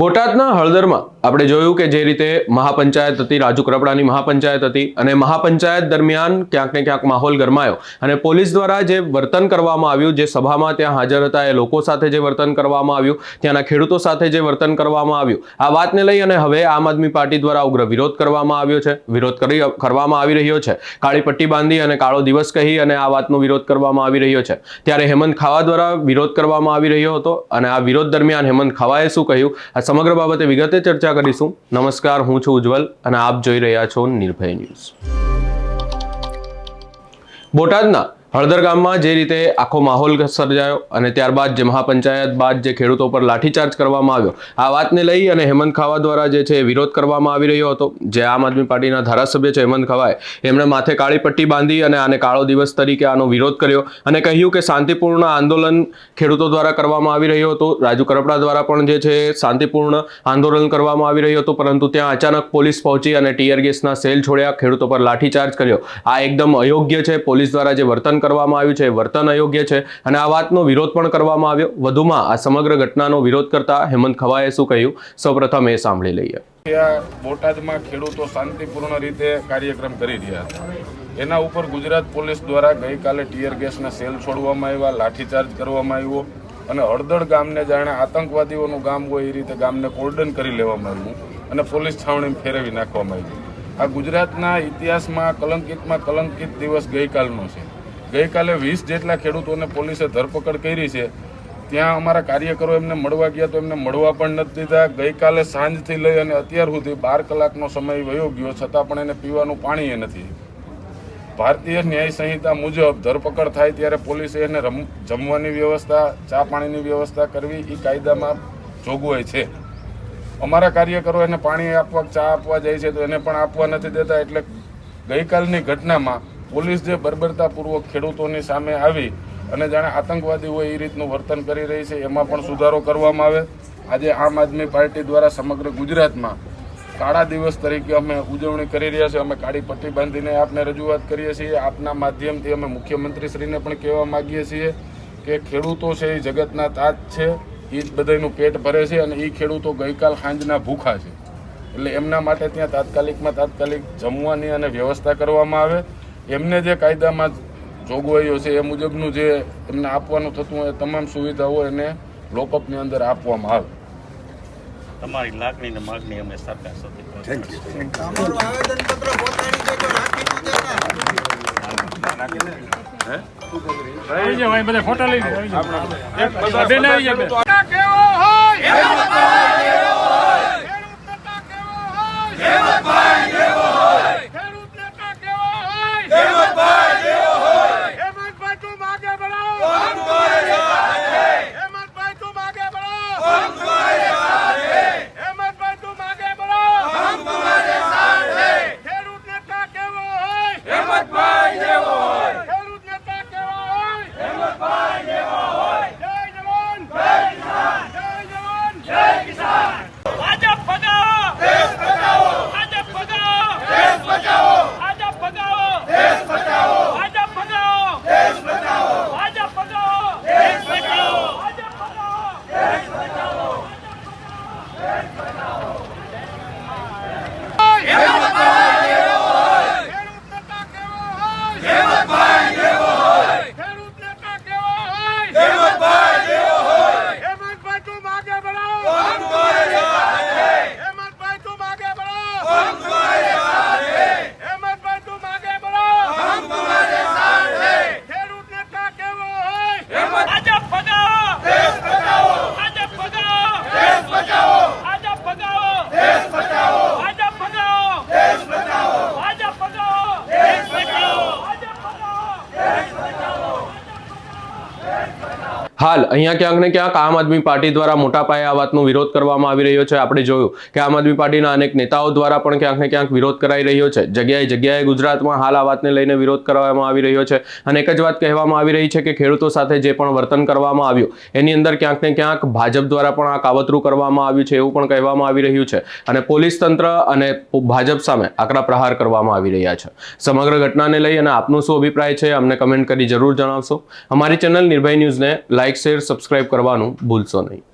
બોટાદના હળદરમાં આપણે જોયું કે જે રીતે મહાપંચાયત હતી, રાજુ કરપડાની મહાપંચાયત હતી અને મહાપંચાયત દરમિયાન ક્યાંક ને ક્યાંક માહોલ ગરમાયો. અને પોલીસ દ્વારા જે વર્તન કરવામાં આવ્યું, જે સભામાં ત્યાં હાજર હતા, એ લોકો સાથે જે વર્તન કરવામાં આવ્યું, ત્યાંના ખેડૂતો સાથે જે વર્તન કરવામાં આવ્યું. આ વાતને લઈ અને હવે આમ આદમી પાર્ટી દ્વારા ઉગ્ર વિરોધ કરવામાં આવ્યો છે. વિરોધ કરી, કરવામાં આવી રહ્યો છે. કાળી પટ્ટી બાંધી અને કાળો દિવસ કહી અને આ વાતનો વિરોધ કરવામાં આવી રહ્યો છે. ત્યારે હેમંત ખાવા દ્વારા વિરોધ કરવામાં આવી રહ્યો હતો અને આ વિરોધ દરમિયાન હેમંત ખાવાએ શું કહ્યું? સમગ્ર બાબતે વિગતે ચર્ચા કરીશું. નમસ્કાર, હું છું ઉજ્જવલ અને આપ જોઈ રહ્યા છો નિર્ભય ન્યૂઝ. બોટાદના હળદર ગામમાં જે રીતે આખો માહોલ સર્જાયો અને ત્યારબાદ જે મહાપંચાયત બાદ જે ખેડૂતો પર લાઠીચાર્જ કરવામાં આવ્યો, આ વાતને લઈ અને હેમંત ખાવા દ્વારા જે છે વિરોધ કરવામાં આવી રહ્યો હતો. જે આમ આદમી પાર્ટીના ધારાસભ્ય છે હેમંત ખાવાએ, એમણે માથે કાળી પટ્ટી બાંધી અને આને કાળો દિવસ તરીકે આનો વિરોધ કર્યો અને કહ્યું કે શાંતિપૂર્ણ આંદોલન ખેડૂતો દ્વારા કરવામાં આવી રહ્યું હતું. રાજુ કરપડા દ્વારા પણ જે છે શાંતિપૂર્ણ આંદોલન કરવામાં આવી રહ્યું હતું, પરંતુ ત્યાં અચાનક પોલીસ પહોંચી અને ટીયર ગેસના સેલ છોડ્યા, ખેડૂતો પર લાઠીચાર્જ કર્યો. આ એકદમ અયોગ્ય છે. પોલીસ દ્વારા જે વર્તન કરવામાં આવ્યું છે, વર્તન અયોગ્ય છે અને આ વાતનો વિરોધ પણ કરવામાં આવ્યો. વધુમાં આ સમગ્ર ઘટનાનો વિરોધ કરતા હેમંત ખવાએ શું કહ્યું? સૌપ્રથમ એ સાંભળી લઈએ. બોટાદમાં ખેડૂતો શાંતિપૂર્ણ રીતે કાર્યક્રમ કરી રહ્યા હતા એના ઉપર ગુજરાત પોલીસ દ્વારા ગઈકાલે ટીયર ગેસના સેલ છોડવામાં આવ્યા, લાઠીચાર્જ કરવામાં આવ્યો અને હળદળ ગામને જાણે આતંકવાદીઓનું ગામ હોય એ રીતે ગામને કોર્ડન કરી લેવામાં આવ્યું અને પોલીસ છાવણી ફેરવી નાખવામાં આવ્યું આ ગુજરાતના ઇતિહાસમાં કલંકિતમાં કલંકિત દિવસ ગઈકાલનો છે. ગઈકાલે વીસ જેટલા ખેડૂતોને પોલીસે ધરપકડ કરી છે. ત્યાં અમારા કાર્યકરો એમને મળવા ગયા તો એમને મળવા પણ નથી દીધા. ગઈકાલે સાંજથી લઈ અને અત્યાર સુધી બાર કલાકનો સમય વયો ગયો, છતાં પણ એને પીવાનું પાણી નથી. ભારતીય ન્યાય સંહિતા મુજબ ધરપકડ થાય ત્યારે પોલીસે એને રમ, જમવાની વ્યવસ્થા, ચા પાણીની વ્યવસ્થા કરવી એ કાયદામાં જોગવાઈ છે. અમારા કાર્યકરો એને પાણી આપવા, ચા આપવા જાય છે તો એને પણ આપવા નથી દેતા એટલે ગઈકાલની ઘટનામાં પોલીસ જે બર્બરતાપૂર્વક ખેડૂતોની સામે આવી અને જાણે આતંકવાદી હોય એ રીતનું વર્તન કરી રહી છે, એમાં પણ સુધારો કરવામાં આવે. આજે આમ આદમી પાર્ટી દ્વારા સમગ્ર ગુજરાતમાં કાળા દિવસ તરીકે અમે ઉજવણી કરી રહ્યા છીએ. અમે કાળી પટ્ટી બાંધીને આપને રજૂઆત કરીએ છીએ. આપના માધ્યમથી અમે મુખ્યમંત્રીશ્રીને પણ કહેવા માગીએ છીએ કે ખેડૂતો છે એ જગતના તાજ છે, એ જ બધાનું પેટ ભરે છે અને એ ખેડૂતો ગઈકાલ સાંજના ભૂખા છે. એટલે એમના માટે ત્યાં તાત્કાલિકમાં તાત્કાલિક જમવાની અને વ્યવસ્થા કરવામાં આવે. એમને જે કાયદામાં જોગવાઈઓ છે એ મુજબનું જે એમને આપવાનું થતું હોય એ તમામ સુવિધાઓ એને લોકઅપની અંદર આપવામાં આવે. તમારી લાગણી ને માગણી અમે સરકાર સાથે હાલ, અહીંયા ક્યાંક ને ક્યાંક આમ આદમી પાર્ટી દ્વારા મોટા પાયે આ વાતનો વિરોધ કરવામાં આવી રહ્યો છે. આપણે જોયું કે આમ આદમી પાર્ટીના અનેક નેતાઓ દ્વારા પણ ક્યાંક ને ક્યાંક વિરોધ કરાઈ રહ્યો છે. જગ્યાએ જગ્યાએ ગુજરાતમાં હાલ આ વાતને લઈને વિરોધ કરવામાં આવી રહ્યો છે. અને એક જ વાત કહેવામાં આવી રહી છે કે ખેડૂતો સાથે જે પણ વર્તન કરવામાં આવ્યું, એની અંદર ક્યાંક ને ક્યાંક ભાજપ દ્વારા પણ આ કાવતરું કરવામાં આવ્યું છે એવું પણ કહેવામાં આવી રહ્યું છે. અને પોલીસ તંત્ર અને ભાજપ સામે આકરા પ્રહાર કરવામાં આવી રહ્યા છે. સમગ્ર ઘટનાને લઈ અને આપનો શું અભિપ્રાય છે, અમને કમેન્ટ કરી જરૂર જણાવશો. અમારી ચેનલ નિર્ભય ન્યૂઝને લાઇક શેર સબસ્ક્રાઇબ કરવાનું ભૂલશો નહીં.